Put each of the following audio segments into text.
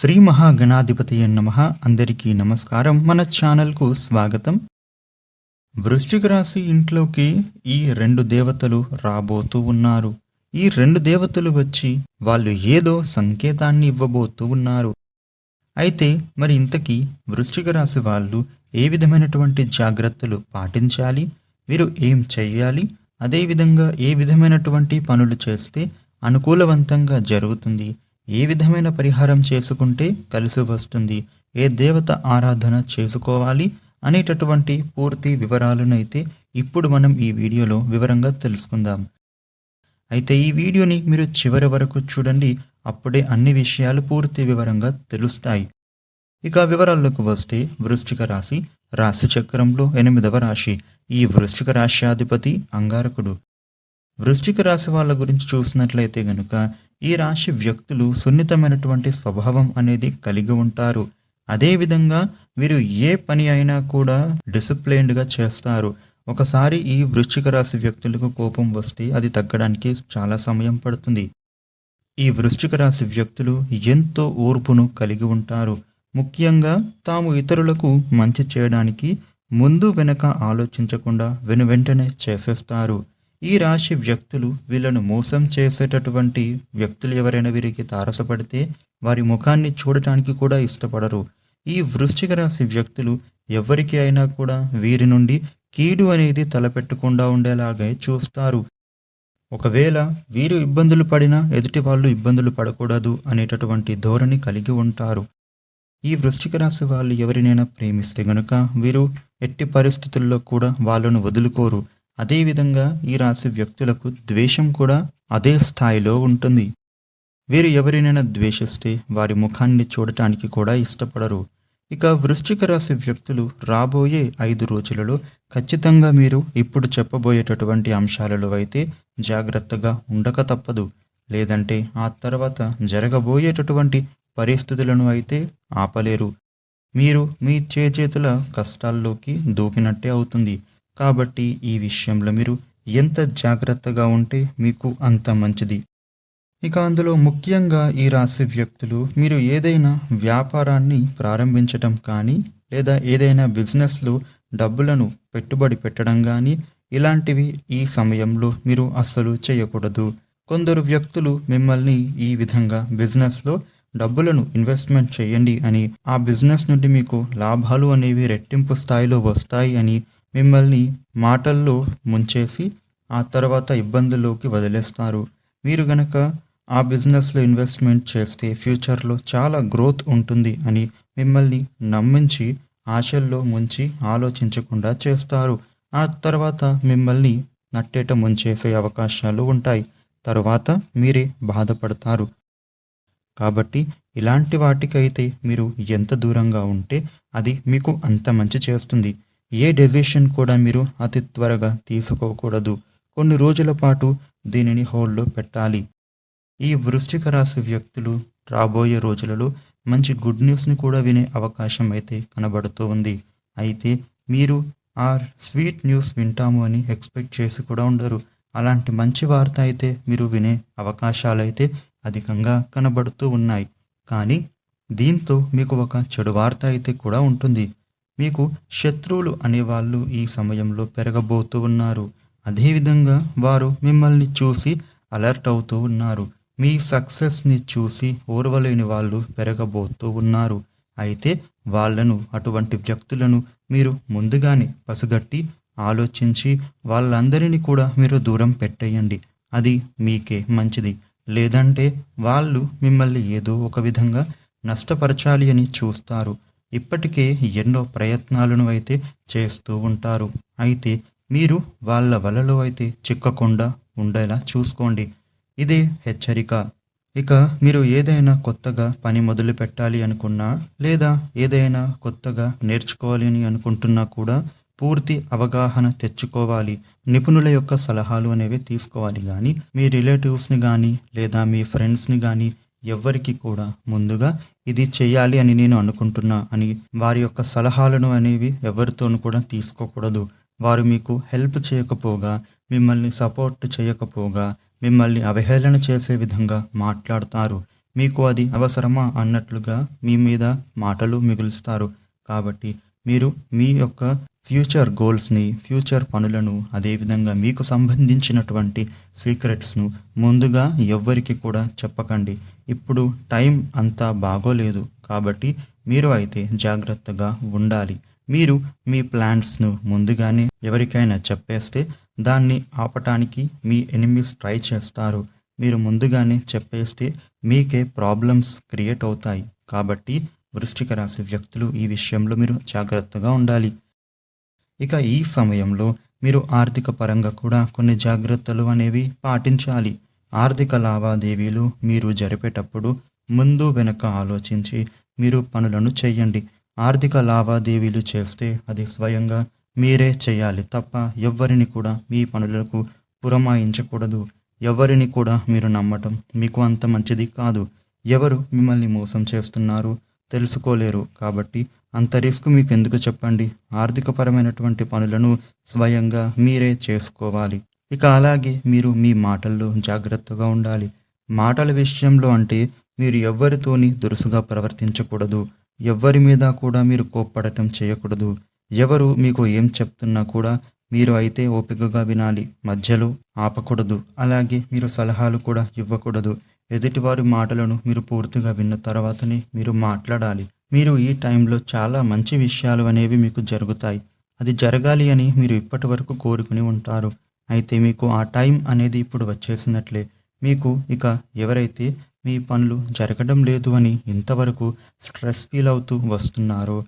శ్రీ మహాగణాధిపతి నమ. అందరికీ నమస్కారం. మన ఛానల్కు స్వాగతం. వృశ్చిక రాశి ఇంట్లోకి ఈ రెండు దేవతలు రాబోతూ ఉన్నారు. ఈ రెండు దేవతలు వచ్చి వాళ్ళు ఏదో సంకేతాన్ని ఇవ్వబోతూ ఉన్నారు. అయితే మరి ఇంతకీ వృశ్చిక రాశి వాళ్ళు ఏ విధమైనటువంటి జాగ్రత్తలు పాటించాలి? వీరు ఏం చెయ్యాలి? అదేవిధంగా ఏ విధమైనటువంటి పనులు చేస్తే అనుకూలవంతంగా జరుగుతుంది? ఏ విధమైన పరిహారం చేసుకుంటే కలిసి వస్తుంది. ఏ దేవత ఆరాధన చేసుకోవాలి అనేటటువంటి పూర్తి వివరాలను అయితే ఇప్పుడు మనం ఈ వీడియోలో వివరంగా తెలుసుకుందాం. అయితే ఈ వీడియోని మీరు చివరి వరకు చూడండి. అప్పుడే అన్ని విషయాలు పూర్తి వివరంగా తెలుస్తాయి. ఇక వివరాల్లోకి వస్తే వృశ్చిక రాశి రాశి చక్రంలో ఎనిమిదవ రాశి ఈ వృశ్చిక రాశ్యాధిపతి అంగారకుడు. వృశ్చిక రాశి వాళ్ళ గురించి చూసినట్లయితే గనుక ఈ రాశి వ్యక్తులు సున్నితమైనటువంటి స్వభావం అనేది కలిగి ఉంటారు. అదేవిధంగా వీరు ఏ పని అయినా కూడా డిసిప్లైన్డ్గా చేస్తారు. ఒకసారి ఈ వృశ్చిక రాశి వ్యక్తులకు కోపం వస్తే అది తగ్గడానికి చాలా సమయం పడుతుంది. ఈ వృశ్చిక రాశి వ్యక్తులు ఎంతో ఓర్పును కలిగి ఉంటారు. ముఖ్యంగా తాము ఇతరులకు మంచి చేయడానికి ముందు వెనక ఆలోచించకుండా వెను వెంటనే చేసేస్తారు. ఈ రాశి వ్యక్తులు వీళ్ళను మోసం చేసేటటువంటి వ్యక్తులు ఎవరైనా వీరికి తారసపడితే వారి ముఖాన్ని చూడటానికి కూడా ఇష్టపడరు. ఈ వృశ్చిక రాశి వ్యక్తులు ఎవరికి అయినా కూడా వీరి నుండి కీడు అనేది తలపెట్టకుండా ఉండేలాగే చూస్తారు. ఒకవేళ వీరు ఇబ్బందులు పడినా ఎదుటి వాళ్ళు ఇబ్బందులు పడకూడదు అనేటటువంటి ధోరణి కలిగి ఉంటారు. ఈ వృశ్చిక రాశి వాళ్ళు ఎవరినైనా ప్రేమిస్తే గనుక వీరు ఎట్టి పరిస్థితుల్లో కూడా వాళ్ళను వదులుకోరు. అదేవిధంగా ఈ రాశి వ్యక్తులకు ద్వేషం కూడా అదే స్థాయిలో ఉంటుంది. వీరు ఎవరినైనా ద్వేషిస్తే వారి ముఖాన్ని చూడటానికి కూడా ఇష్టపడరు. ఇక వృశ్చిక రాశి వ్యక్తులు రాబోయే ఐదు రోజులలో ఖచ్చితంగా మీరు ఇప్పుడు చెప్పబోయేటటువంటి అంశాలలో అయితే జాగ్రత్తగా ఉండక తప్పదు. లేదంటే ఆ తర్వాత జరగబోయేటటువంటి పరిస్థితులను అయితే ఆపలేరు. మీరు మీ చేతుల కష్టాల్లోకి దూకినట్టే అవుతుంది. కాబట్టి ఈ విషయంలో మీరు ఎంత జాగ్రత్తగా ఉంటే మీకు అంత మంచిది. ఇక అందులో ముఖ్యంగా ఈ రాశి వ్యక్తులు మీరు ఏదైనా వ్యాపారాన్ని ప్రారంభించటం కానీ లేదా ఏదైనా బిజినెస్లో డబ్బులను పెట్టుబడి పెట్టడం కానీ ఇలాంటివి ఈ సమయంలో మీరు అస్సలు చేయకూడదు. కొందరు వ్యక్తులు మిమ్మల్ని ఈ విధంగా బిజినెస్లో డబ్బులను ఇన్వెస్ట్మెంట్ చేయండి అని ఆ బిజినెస్ నుండి మీకు లాభాలు అనేవి రెట్టింపు స్థాయిలో వస్తాయి అని మిమ్మల్ని మాటల్లో ముంచేసి ఆ తర్వాత ఇబ్బందుల్లోకి వదిలేస్తారు. మీరు గనక ఆ బిజినెస్లో ఇన్వెస్ట్మెంట్ చేస్తే ఫ్యూచర్లో చాలా గ్రోత్ ఉంటుంది అని మిమ్మల్ని నమ్మించి ఆశల్లో ముంచి ఆలోచించకుండా చేస్తారు. ఆ తర్వాత మిమ్మల్ని నట్టేట ముంచేసే అవకాశాలు ఉంటాయి. తర్వాత మీరే బాధపడతారు. కాబట్టి ఇలాంటి వాటికైతే మీరు ఎంత దూరంగా ఉంటే అది మీకు అంత మంచి చేస్తుంది. ఏ డెసిషన్ కూడా మీరు అతి త్వరగా తీసుకోకూడదు. కొన్ని రోజుల పాటు దీనిని హోల్డ్లో పెట్టాలి. ఈ వృశ్చిక రాశి వ్యక్తులు రాబోయే రోజులలో మంచి గుడ్ న్యూస్ని కూడా వినే అవకాశం అయితే కనబడుతూ ఉంది. అయితే మీరు ఆ స్వీట్ న్యూస్ వింటాము అని ఎక్స్పెక్ట్ చేసి కూడా ఉండరు. అలాంటి మంచి వార్త అయితే మీరు వినే అవకాశాలు అయితే అధికంగా కనబడుతూ ఉన్నాయి. కానీ దీంతో మీకు ఒక చెడు వార్త అయితే కూడా ఉంటుంది. మీకు శత్రువులు అనేవాళ్ళు ఈ సమయంలో పెరగబోతూ ఉన్నారు. అదేవిధంగా వారు మిమ్మల్ని చూసి అలర్ట్ అవుతూ ఉన్నారు. మీ సక్సెస్ని చూసి ఓర్వలేని వాళ్ళు పెరగబోతూ ఉన్నారు. అయితే వాళ్ళను అటువంటి వ్యక్తులను మీరు ముందుగానే పసిగట్టి ఆలోచించి వాళ్ళందరినీ కూడా మీరు దూరం పెట్టేయండి. అది మీకే మంచిది. లేదంటే వాళ్ళు మిమ్మల్ని ఏదో ఒక విధంగా నష్టపరచాలి అని చూస్తారు. ఇప్పటికే ఎన్నో ప్రయత్నాలను అయితే చేస్తూ ఉంటారు. అయితే మీరు వాళ్ళ వలలో అయితే చిక్కకుండా ఉండేలా చూసుకోండి. ఇదే హెచ్చరిక. ఇక మీరు ఏదైనా కొత్తగా పని మొదలు పెట్టాలి అనుకున్నా లేదా ఏదైనా కొత్తగా నేర్చుకోవాలి అని అనుకుంటున్నా కూడా పూర్తి అవగాహన తెచ్చుకోవాలి. నిపుణుల యొక్క సలహాలు అనేవి తీసుకోవాలి. కానీ మీ రిలేటివ్స్ని కానీ లేదా మీ ఫ్రెండ్స్ని కానీ ఎవ్వరికి కూడా ముందుగా ఇది చేయాలి అని నేను అనుకుంటున్నా అని వారి యొక్క సలహాలను అనేవి ఎవరితోనూ కూడా తీసుకోకూడదు. వారు మీకు హెల్ప్ చేయకపోగా మిమ్మల్ని సపోర్ట్ చేయకపోగా మిమ్మల్ని అవహేళన చేసే విధంగా మాట్లాడతారు. మీకు అది అవసరమా అన్నట్లుగా మీ మీద మాటలు మిగులుస్తారు. కాబట్టి మీరు మీ యొక్క ఫ్యూచర్ గోల్స్ని ఫ్యూచర్ పనులను అదేవిధంగా మీకు సంబంధించినటువంటి సీక్రెట్స్ను ముందుగా ఎవ్వరికి కూడా చెప్పకండి. ఇప్పుడు టైం అంతా బాగోలేదు కాబట్టి మీరు అయితే జాగ్రత్తగా ఉండాలి. మీరు మీ ప్లాన్స్ను ముందుగానే ఎవరికైనా చెప్పేస్తే దాన్ని ఆపటానికి మీ ఎనిమిస్ ట్రై చేస్తారు. మీరు ముందుగానే చెప్పేస్తే మీకే ప్రాబ్లమ్స్ క్రియేట్ అవుతాయి. కాబట్టి వృష్టిక రాశి వ్యక్తులు ఈ విషయంలో మీరు జాగ్రత్తగా ఉండాలి. ఇక ఈ సమయంలో మీరు ఆర్థిక పరంగా కూడా కొన్ని జాగ్రత్తలు అనేవి పాటించాలి. ఆర్థిక లావాదేవీలు మీరు జరిపేటప్పుడు ముందు వెనక ఆలోచించి మీరు పనులను చేయండి ఆర్థిక లావాదేవీలు చేస్తే అది స్వయంగా మీరే చేయాలి తప్ప ఎవ్వరిని కూడా మీ పనులకు పురమాయించకూడదు. ఎవరిని కూడా మీరు నమ్మటం మీకు అంత మంచిది కాదు. ఎవరు మిమ్మల్ని మోసం చేస్తున్నారు తెలుసుకోలేరు కాబట్టి అంత రిస్క్ మీకు ఎందుకు చెప్పండి? ఆర్థికపరమైనటువంటి పనులను స్వయంగా మీరే చేసుకోవాలి. ఇక అలాగే మీరు మీ మాటల్లో జాగ్రత్తగా ఉండాలి. మాటల విషయంలో అంటే మీరు ఎవ్వరితోని దురుసుగా ప్రవర్తించకూడదు. ఎవ్వరి మీద కూడా మీరు కోప్పడటం చేయకూడదు. ఎవరు మీకు ఏం చెప్తున్నా కూడా మీరు అయితే ఓపికగా వినాలి. మధ్యలో ఆపకూడదు. అలాగే మీరు సలహాలు కూడా ఇవ్వకూడదు. ఎదుటివారి మాటలను మీరు పూర్తిగా విన్న తర్వాతనే మీరు మాట్లాడాలి. మీరు ఈ టైంలో చాలా మంచి విషయాలు అనేవి మీకు జరుగుతాయి. అది జరగాలి అని మీరు ఇప్పటి వరకు కోరుకుని ఉంటారు. అయితే మీకు ఆ టైం అనేది ఇప్పుడు వచ్చేసినట్లే. మీకు ఇక ఎవరైతే మీ పనులు జరగడం లేదు అని ఇంతవరకు స్ట్రెస్ ఫీల్ అవుతూ వస్తున్నారో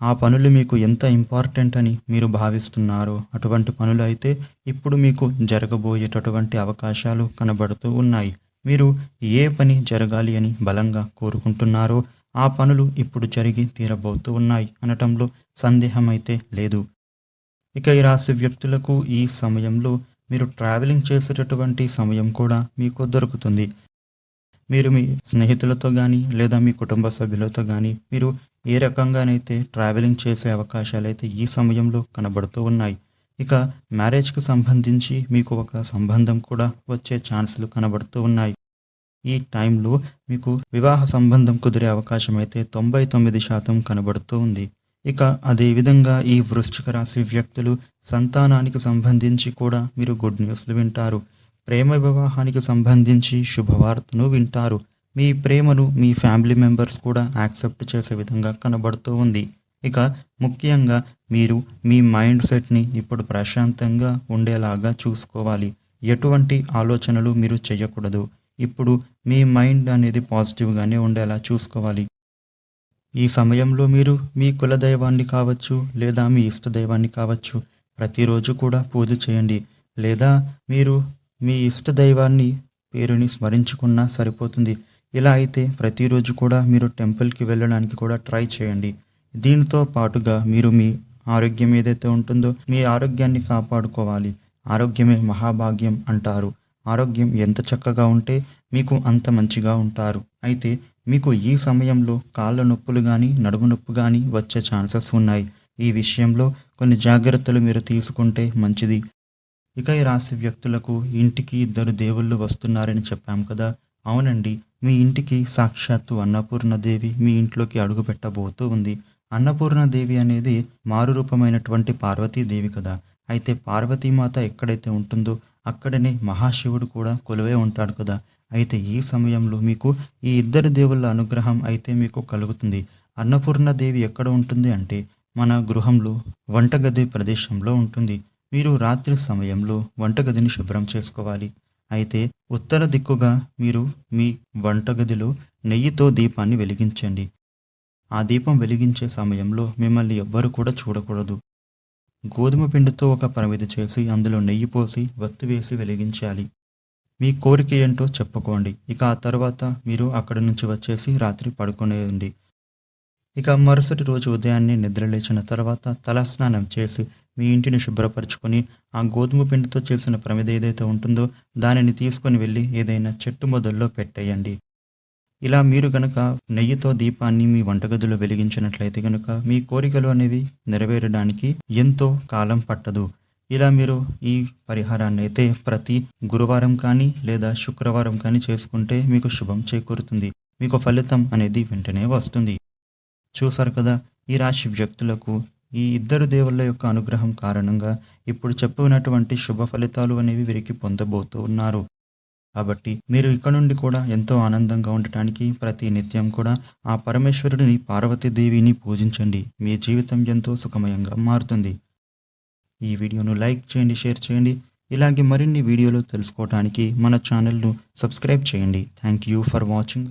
ఆ పనులు మీకు ఎంత ఇంపార్టెంట్ అని మీరు భావిస్తున్నారో అటువంటి పనులు అయితే ఇప్పుడు మీకు జరగబోయేటటువంటి అవకాశాలు కనబడుతూ ఉన్నాయి. మీరు ఏ పని జరగాలి అని బలంగా కోరుకుంటున్నారో ఆ పనులు ఇప్పుడు జరిగి తీరబోతూ ఉన్నాయి అనటంలో సందేహం అయితే లేదు. ఇక ఈ రాశి వ్యక్తులకు ఈ సమయంలో మీరు ట్రావెలింగ్ చేసేటటువంటి సమయం కూడా మీకు దొరుకుతుంది. మీరు మీ స్నేహితులతో కానీ లేదా మీ కుటుంబ సభ్యులతో కానీ మీరు ఏ రకంగానైతే ట్రావెలింగ్ చేసే అవకాశాలు అయితే ఈ సమయంలో కనబడుతూ ఉన్నాయి. ఇక మ్యారేజ్కి సంబంధించి మీకు ఒక సంబంధం కూడా వచ్చే ఛాన్సులు కనబడుతూ ఉన్నాయి. ఈ టైంలో మీకు వివాహ సంబంధం కుదిరే అవకాశం అయితే తొంభై తొమ్మిది శాతం కనబడుతూ ఉంది. ఇక అదేవిధంగా ఈ వృశ్చిక రాశి వ్యక్తులు సంతానానికి సంబంధించి కూడా మీరు గుడ్ న్యూస్లు వింటారు. ప్రేమ వివాహానికి సంబంధించి శుభవార్తను వింటారు. మీ ప్రేమను మీ ఫ్యామిలీ మెంబర్స్ కూడా యాక్సెప్ట్ చేసే విధంగా కనబడుతూ ఉంది. ఇక ముఖ్యంగా మీరు మీ మైండ్ సెట్ని ఇప్పుడు ప్రశాంతంగా ఉండేలాగా చూసుకోవాలి. ఎటువంటి ఆలోచనలు మీరు చేయకూడదు. ఇప్పుడు మీ మైండ్ అనేది పాజిటివ్గానే ఉండేలా చూసుకోవాలి. ఈ సమయంలో మీరు మీ కులదైవాన్ని కావచ్చు లేదా మీ ఇష్టదైవాన్ని కావచ్చు ప్రతిరోజు కూడా పూజ చేయండి. లేదా మీరు మీ ఇష్టదైవాన్ని పేరుని స్మరించుకున్నా సరిపోతుంది. ఇలా అయితే ప్రతిరోజు కూడా మీరు టెంపుల్కి వెళ్ళడానికి కూడా ట్రై చేయండి. దీనితో పాటుగా మీరు మీ ఆరోగ్యం ఏదైతే ఉంటుందో మీ ఆరోగ్యాన్ని కాపాడుకోవాలి. ఆరోగ్యమే మహాభాగ్యం అంటారు. ఆరోగ్యం ఎంత చక్కగా ఉంటే మీకు అంత మంచిగా ఉంటారు. అయితే మీకు ఈ సమయంలో కాళ్ళ నొప్పులు కానీ నడుము నొప్పి కానీ వచ్చే ఛాన్సెస్ ఉన్నాయి. ఈ విషయంలో కొన్ని జాగ్రత్తలు మీరు తీసుకుంటే మంచిది. ఇక ఈ రాశి వ్యక్తులకు ఇంటికి ఇద్దరు దేవుళ్ళు వస్తున్నారని చెప్పాం కదా. అవునండి మీ ఇంటికి సాక్షాత్తు అన్నపూర్ణదేవి మీ ఇంట్లోకి అడుగు పెట్టబోతూ ఉంది. అన్నపూర్ణదేవి అనేది మారురూపమైనటువంటి పార్వతీదేవి కదా. అయితే పార్వతీమాత ఎక్కడైతే ఉంటుందో అక్కడనే మహాశివుడు కూడా కొలువే ఉంటాడు కదా. అయితే ఈ సమయంలో మీకు ఈ ఇద్దరు దేవుళ్ళ అనుగ్రహం అయితే మీకు కలుగుతుంది. అన్నపూర్ణదేవి ఎక్కడ ఉంటుంది అంటే మన గృహంలో వంటగది ప్రదేశంలో ఉంటుంది. మీరు రాత్రి సమయంలో వంటగదిని శుభ్రం చేసుకోవాలి. అయితే ఉత్తర దిక్కుగా మీరు మీ వంటగదిలో నెయ్యితో దీపాన్ని వెలిగించండి. ఆ దీపం వెలిగించే సమయంలో మిమ్మల్ని ఎవ్వరు కూడా చూడకూడదు. గోధుమ పిండితో ఒక పరిమితి చేసి అందులో నెయ్యి పోసి వత్తు వేసి వెలిగించాలి. మీ కోరిక ఏంటో చెప్పుకోండి. ఇక ఆ తర్వాత మీరు అక్కడి నుంచి వచ్చేసి రాత్రి పడుకునేయండి. ఇక మరుసటి రోజు ఉదయాన్నే నిద్రలేచిన తర్వాత తలస్నానం చేసి మీ ఇంటిని శుభ్రపరచుకొని ఆ గోధుమ పిండితో చేసిన ప్రమిద ఏదైతే ఉంటుందో దానిని తీసుకొని వెళ్ళి ఏదైనా చెట్టు మొదల్లో పెట్టేయండి. ఇలా మీరు గనక నెయ్యితో దీపాన్ని మీ వంటగదిలో వెలిగించినట్లయితే కనుక మీ కోరికలు అనేవి నెరవేరడానికి ఎంతో కాలం పట్టదు. ఇలా మీరు ఈ పరిహారాన్ని అయితే ప్రతి గురువారం కానీ లేదా శుక్రవారం కానీ చేసుకుంటే మీకు శుభం చేకూరుతుంది. మీకు ఫలితం అనేది వెంటనే వస్తుంది. చూసారు కదా ఈ రాశి వ్యక్తులకు ఈ ఇద్దరు దేవుళ్ళ యొక్క అనుగ్రహం కారణంగా ఇప్పుడు చెప్పినటువంటి శుభ ఫలితాలు అనేవి వీరికి పొందబోతూ ఉన్నారు కాబట్టి మీరు ఇక్కడ నుండి కూడా ఎంతో ఆనందంగా ఉండటానికి ప్రతి నిత్యం కూడా ఆ పరమేశ్వరుడిని పార్వతీదేవిని పూజించండి. మీ జీవితం ఎంతో సుఖమయంగా మారుతుంది. ఈ వీడియోను లైక్ చేయండి షేర్ చేయండి. ఇలాగే మరిన్ని వీడియోలు తెలుసుకోవడానికి మన ఛానల్ను సబ్స్క్రైబ్ చేయండి. Thank you for watching.